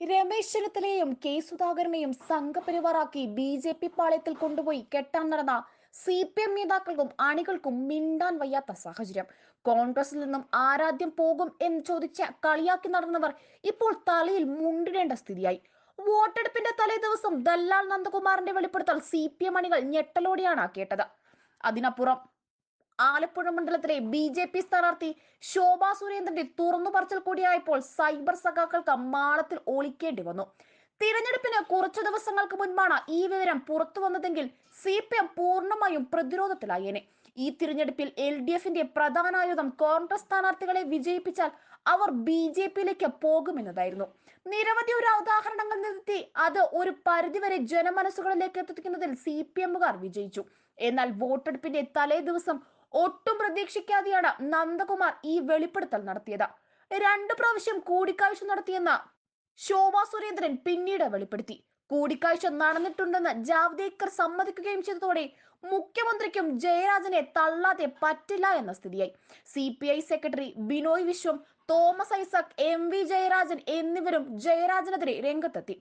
രമേശ് ചെന്നിത്തലയെയും കെ സുധാകരനെയും സംഘപരിവാറാക്കി ബി ജെ പി പാളയത്തിൽ കൊണ്ടുപോയി കെട്ടാൻ നടന്ന സി പി എം നേതാക്കൾക്കും അണികൾക്കും മിണ്ടാൻ വയ്യാത്ത സാഹചര്യം. കോൺഗ്രസിൽ നിന്നും ആരാധ്യം പോകും എന്ന് ചോദിച്ച കളിയാക്കി നടന്നവർ ഇപ്പോൾ തലയിൽ മുണ്ടിടേണ്ട സ്ഥിതിയായി. വോട്ടെടുപ്പിന്റെ തലേ ദിവസം ദല്ലാൽ നന്ദകുമാറിന്റെ വെളിപ്പെടുത്തൽ സി പി എം അണികൾ ഞെട്ടലോടെയാണ് കേട്ടത്. അതിനപ്പുറം ആലപ്പുഴ മണ്ഡലത്തിലെ ബി ജെ പി സ്ഥാനാർത്ഥി ശോഭാ സുരേന്ദ്രന്റെ തുറന്നു പറച്ചൽ കൂടിയായപ്പോൾ സൈബർ സഖാക്കൾക്ക് മാളത്തിൽ ഒളിക്കേണ്ടി വന്നു. തിരഞ്ഞെടുപ്പിന് കുറച്ചു ദിവസങ്ങൾക്ക് മുൻപാണ് ഈ വിവരം പുറത്തു വന്നതെങ്കിൽ സി പി എം പൂർണമായും പ്രതിരോധത്തിലായേനെ. ഈ തിരഞ്ഞെടുപ്പിൽ എൽ ഡി എഫിന്റെ പ്രധാനായുധം കോൺഗ്രസ് സ്ഥാനാർത്ഥികളെ വിജയിപ്പിച്ചാൽ അവർ ബി ജെ പിയിലേക്ക് പോകുമെന്നതായിരുന്നു. നിരവധി ഒരു ഉദാഹരണങ്ങൾ നിർത്തി അത് ഒരു പരിധിവരെ ജനമനസ്സുകളിലേക്ക് എത്തിക്കുന്നതിൽ സി പി എമ്മുകാർ വിജയിച്ചു. എന്നാൽ വോട്ടെടുപ്പിന്റെ തലേ ദിവസം ഒട്ടും പ്രതീക്ഷിക്കാതെയാണ് നന്ദകുമാർ ഈ വെളിപ്പെടുത്തൽ നടത്തിയത്. രണ്ടു പ്രാവശ്യം കൂടിക്കാഴ്ച നടത്തിയെന്ന ശോഭാ സുരേന്ദ്രൻ പിന്നീട് വെളിപ്പെടുത്തി. കൂടിക്കാഴ്ച നടന്നിട്ടുണ്ടെന്ന് ജാവ്ദേക്കർ സമ്മതിക്കുകയും ചെയ്തതോടെ മുഖ്യമന്ത്രിക്കും ജയരാജനെ തള്ളാതെ പറ്റില്ല എന്ന സ്ഥിതിയായി. C P I secretary Binoy Viswam Thomas Isaac M V Jayarajan എന്നിവരും ജയരാജനെതിരെ രംഗത്തെത്തി.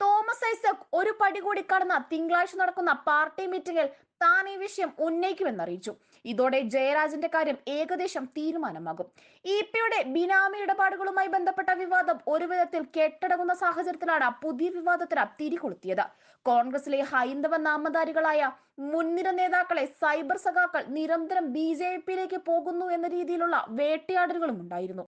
തോമസ് ഐസക് ഒരു പടി കൂടി കടന്ന തിങ്കളാഴ്ച നടക്കുന്ന പാർട്ടി മീറ്റിംഗിൽ താൻ ഈ വിഷയം ഉന്നയിക്കുമെന്ന് അറിയിച്ചു ഇതോടെ ജയരാജന്റെ കാര്യം ഏകദേശം തീരുമാനമാകും. ഇ പിയുടെ ബിനാമി ഇടപാടുകളുമായി ബന്ധപ്പെട്ട വിവാദം ഒരു വിധത്തിൽ കെട്ടടങ്ങുന്ന സാഹചര്യത്തിലാണ് പുതിയ വിവാദത്തിന് തിരികൊളുത്തിയത്. കോൺഗ്രസിലെ ഹൈന്ദവ നാമധാരികളായ മുൻനിര നേതാക്കളെ സൈബർ സഖാക്കൾ നിരന്തരം ബി ജെ പിയിലേക്ക് പോകുന്നു എന്ന രീതിയിലുള്ള വേട്ടയാടലുകളും ഉണ്ടായിരുന്നു.